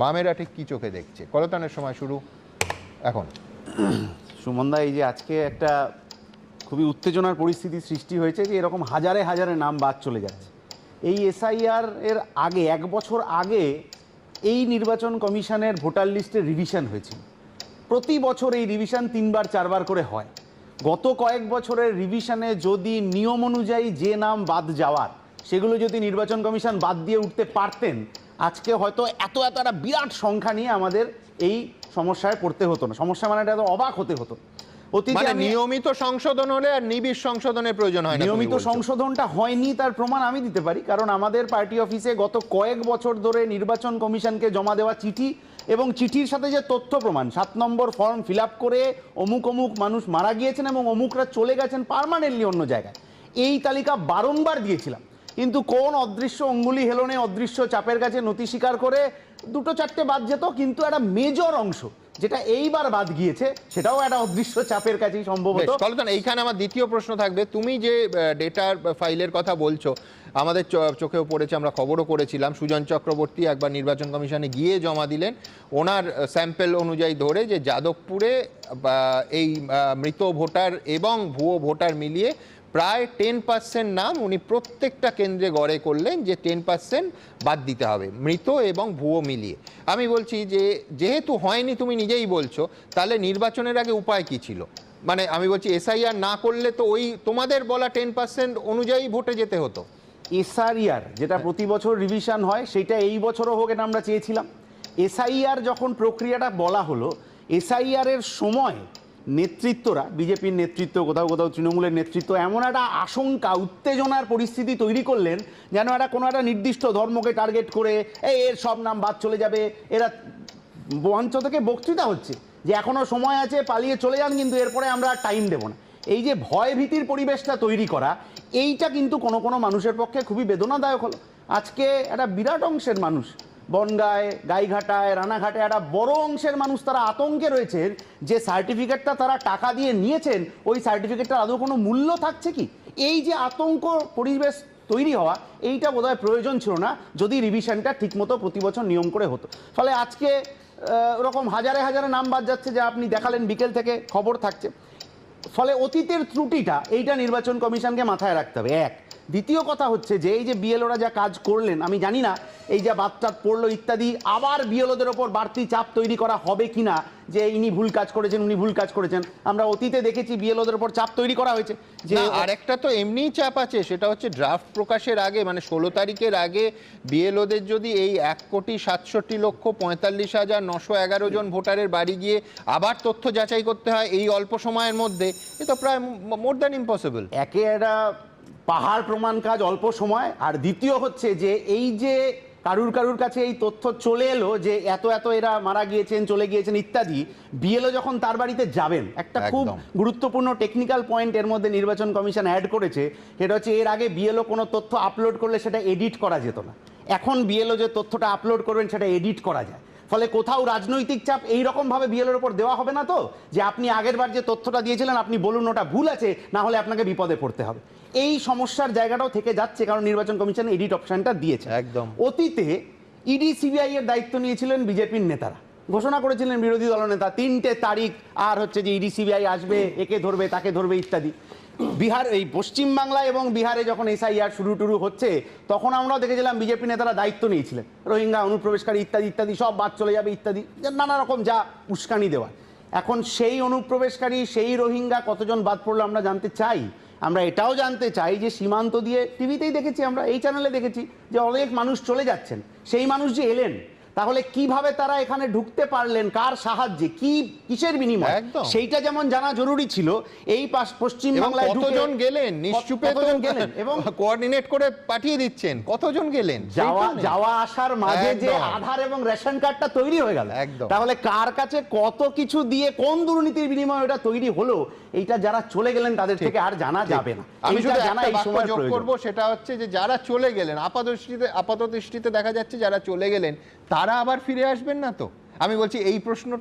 বামেরা ঠিক কি চোখে দেখছে? করতানের সময় শুরু। এখন। সুমনদা, এই যে আজকে একটা খুবই উত্তেজনার পরিস্থিতি সৃষ্টি হয়েছে যে এরকম হাজারে হাজারে নাম বাদ চলে যাচ্ছে। এই এসআইআর এর আগে, এক বছর আগে এই নির্বাচন কমিশনের ভোটার লিস্টের রিভিশন হয়েছিল। প্রতি বছর এই রিভিশন তিনবার, চারবার করে হয়। গত কয়েক বছরের রিভিশনে যদি নিয়ম অনুযায়ী যে নাম বাদ যাওয়ার, সেগুলো যদি নির্বাচন কমিশন বাদ দিয়ে উঠতে পারতেন আজকে হয়তো এত এত একটা বিরাট সংখ্যা নিয়ে আমাদের এই সমস্যায় পড়তে হতো না। সমস্যা মানে এটা অবাক হতে হতো। অতীতে মানে নিয়মিত সংশোধন হলে আর নিবিড় সংশোধনের প্রয়োজন হয় নিয়মিত সংশোধনটা হয়নি তার প্রমাণ আমি দিতে পারি। কারণ আমাদের পার্টি অফিসে গত কয়েক বছর ধরে নির্বাচন কমিশনকে জমা দেওয়া চিঠি এবং চিঠির সাথে যে তথ্য প্রমাণ সাত নম্বর ফর্ম ফিল করে অমুক অমুক মানুষ মারা গিয়েছেন এবং অমুকরা চলে গেছেন পার্মানেন্টলি অন্য জায়গায়। এই তালিকা বারংবার দিয়েছিলাম। কিন্তু কোন অদৃশ্য অঙ্গুলি হেলনে অদৃশ্য চাপের কাছে নতি স্বীকার করে দুটো চারটে বাদ যেত, কিন্তু একটা মেজর অংশ যেটা এইবার বাদ গিয়েছে, সেটাও একটা অদৃশ্য চাপের কাছেই সম্ভবত। বেশ, কলতন, এইখানে আমার দ্বিতীয় প্রশ্ন থাকবে। তুমি যে ডেটার ফাইলের কথা বলছো, আমাদের চোখেও পড়েছে, আমরা খবরও করেছিলাম। সুজন চক্রবর্তী একবার নির্বাচন কমিশনে গিয়ে জমা দিলেন। ওনার স্যাম্পেল অনুযায়ী ধরে যে যাদবপুরে এই মৃত ভোটার এবং ভুয়ো ভোটার মিলিয়ে প্রায় টেন পার্সেন্ট নাম উনি প্রত্যেকটা কেন্দ্রে গড়ে করলেন যে টেন পার্সেন্ট বাদ দিতে হবে মৃত এবং ভুয়ো মিলিয়ে। আমি বলছি যে যেহেতু হয়নি তুমি নিজেই বলছো তাহলে নির্বাচনের আগে উপায় কি ছিল? মানে আমি বলছি এসআইআর না করলে তো ওই তোমাদের বলা টেন পার্সেন্ট অনুযায়ী ভোটে যেতে হতো। এসআরইআর যেটা প্রতি বছর রিভিশন হয় সেটা এই বছরও হোক এটা আমরা চেয়েছিলাম। এসআইআর যখন প্রক্রিয়াটা বলা হলো এসআইআর এর সময় নেতৃত্বরা, বিজেপির নেতৃত্ব, কোথাও কোথাও তৃণমূলের নেতৃত্ব, এমন একটা আশঙ্কা, উত্তেজনার পরিস্থিতি তৈরি করলেন যেন একটা কোনো একটা নির্দিষ্ট ধর্মকে টার্গেট করে এই এর সব নাম বাদ চলে যাবে। এরা মঞ্চ থেকে বক্তৃতা হচ্ছে যে এখনও সময় আছে, পালিয়ে চলে যান, কিন্তু এরপরে আমরা টাইম দেব না। এই যে ভয় ভীতির পরিবেশটা তৈরি করা, এইটা কিন্তু কোনো কোনো মানুষের পক্ষে খুবই বেদনাদায়ক হলো। আজকে একটা বিরাট অংশের মানুষ বনগায়, গাইঘাটায়, রানাঘাটে একটা বড় অংশের মানুষ তারা আতঙ্কে রয়েছেন যে সার্টিফিকেটটা তারা টাকা দিয়ে নিয়েছেন, ওই সার্টিফিকেটটার আদৌ কোনো মূল্য থাকছে কি? এই যে আতঙ্ক পরিবেশ তৈরি হওয়া, এইটা বোধহয় প্রয়োজন ছিল না, যদি রিভিশনটা ঠিকমতো প্রতি বছর নিয়ম করে হতো। ফলে আজকে ওরকম হাজারে হাজারে নাম বাদ যাচ্ছে যা আপনি দেখালেন, বিকেল থেকে খবর থাকছে। ফলে অতীতের ত্রুটিটা এইটা নির্বাচন কমিশনকে মাথায় রাখতে হবে। এক দ্বিতীয় কথা হচ্ছে যে এই যে বিএলওরা যা কাজ করলেন আমি জানি না এই যে বাদটাত পড়ল ইত্যাদি আবার বিএলওদের ওপর বাড়তি চাপ তৈরি করা হবে কিনা যে ইনি ভুল কাজ করেছেন উনি ভুল কাজ করেছেন। আমরা অতীতে দেখেছি বিএলওদের ওপর চাপ তৈরি করা হয়েছে। যে যে আরেকটা তো এমনিই চাপ আছে সেটা হচ্ছে ড্রাফট প্রকাশের আগে মানে ষোলো তারিখের আগে বিএলওদের যদি এই এক কোটি সাতষট্টি লক্ষ পঁয়তাল্লিশ হাজার নশো এগারো জন ভোটারের বাড়ি গিয়ে আবার তথ্য যাচাই করতে হয় এই অল্প সময়ের মধ্যে এ তো প্রায় মোর দ্যান ইম্পসিবল একে একটা পাহাড় প্রমাণ কাজ অল্প সময় আর দ্বিতীয় হচ্ছে যে এই যে কারুর কারুর কাছে এই তথ্য চলে এলো যে এত এত এরা মারা গিয়েছেন চলে গিয়েছেন ইত্যাদি বিএলও যখন তার বাড়িতে যাবেন একটা খুব গুরুত্বপূর্ণ টেকনিক্যাল পয়েন্ট এর মধ্যে নির্বাচন কমিশন অ্যাড করেছে সেটা হচ্ছে এর আগে বিএলও কোনো তথ্য আপলোড করলে সেটা এডিট করা যেত না। এখন বিএলও যে তথ্যটা আপলোড করবেন সেটা এডিট করা যায়। ফলে কোথাও রাজনৈতিক চাপ এই রকম ভাবে বিএলওর উপর দেওয়া হবে না তো? যে আপনি আগের বার যে তথ্যটা দিয়েছিলেন আপনি বলুন ওটা ভুল আছে না হলে আপনাকে বিপদে পড়তে হবে। এই সমস্যার জায়গাটাও থেকে যাচ্ছে কারণ নির্বাচন কমিশন এডিট অপশনটা দিয়েছে। একদম। অতীতে ইডি সিবিআই এর দায়িত্ব নিয়েছিলেন বিজেপির নেতারা। ঘোষণা করেছিলেন বিরোধী দলনেতা তিনটে তারিখ আর হচ্ছে যে ইডি সিবিআই আসবে একে ধরবে তাকে ধরবে ইত্যাদি। বিহার, এই পশ্চিম বাংলা এবং বিহারে যখন এসআইআর শুরু টুরু হচ্ছে, তখন আমরাও দেখেছিলাম বিজেপি নেতারা দায়িত্ব নিয়েছিলেন। রোহিঙ্গা অনুপ্রবেশকারী ইত্যাদি ইত্যাদি, সব বাদ চলে যাবে ইত্যাদি নানা রকম যা উস্কানি দেওয়া এখন সেই অনুপ্রবেশকারী, সেই রোহিঙ্গা কতজন বাদ পড়ল আমরা জানতে চাই। আমরা এটাও জানতে চাই যে সীমান্ত দিয়ে টিভিতেই দেখেছি আমরা, এই চ্যানেলে দেখেছি যে অনেক মানুষ চলে যাচ্ছেন। সেই মানুষ যে এলেন তাহলে কীভাবে তারা এখানে ঢুকতে পারলেন? কার সাহায্যে? কি কিসের বিনিময়? সেইটা যেমন জানা জরুরি ছিল এই পাশ- পশ্চিম বাংলায় কতজন গেলেন? নিশ্চুপে কতজন গেলেন? এবং কোঅর্ডিনেট করে পাঠিয়ে দিচ্ছেন। কতজন গেলেন? যাওয়া যাওয়া আসার মাঝে যে আধার এবং রেশন কার্ডটা তৈরি হয়ে গেল। তাহলে কার কাছে কত কিছু দিয়ে কোন দুর্নীতির বিনিময়ে ওটা তৈরি হলো এইটা যারা চলে গেলেন তাদের থেকে আর জানা যাবে না। আমি শুধু জানা এই সময় যোগ করব সেটা হচ্ছে যে যারা চলে গেলেন আপাত দৃষ্টিতে আপাত দৃষ্টিতে দেখা যাচ্ছে যারা চলে গেলেন তারা আবার ফিরে আসবেন না তো? আমি বলছি এই প্রশ্নটা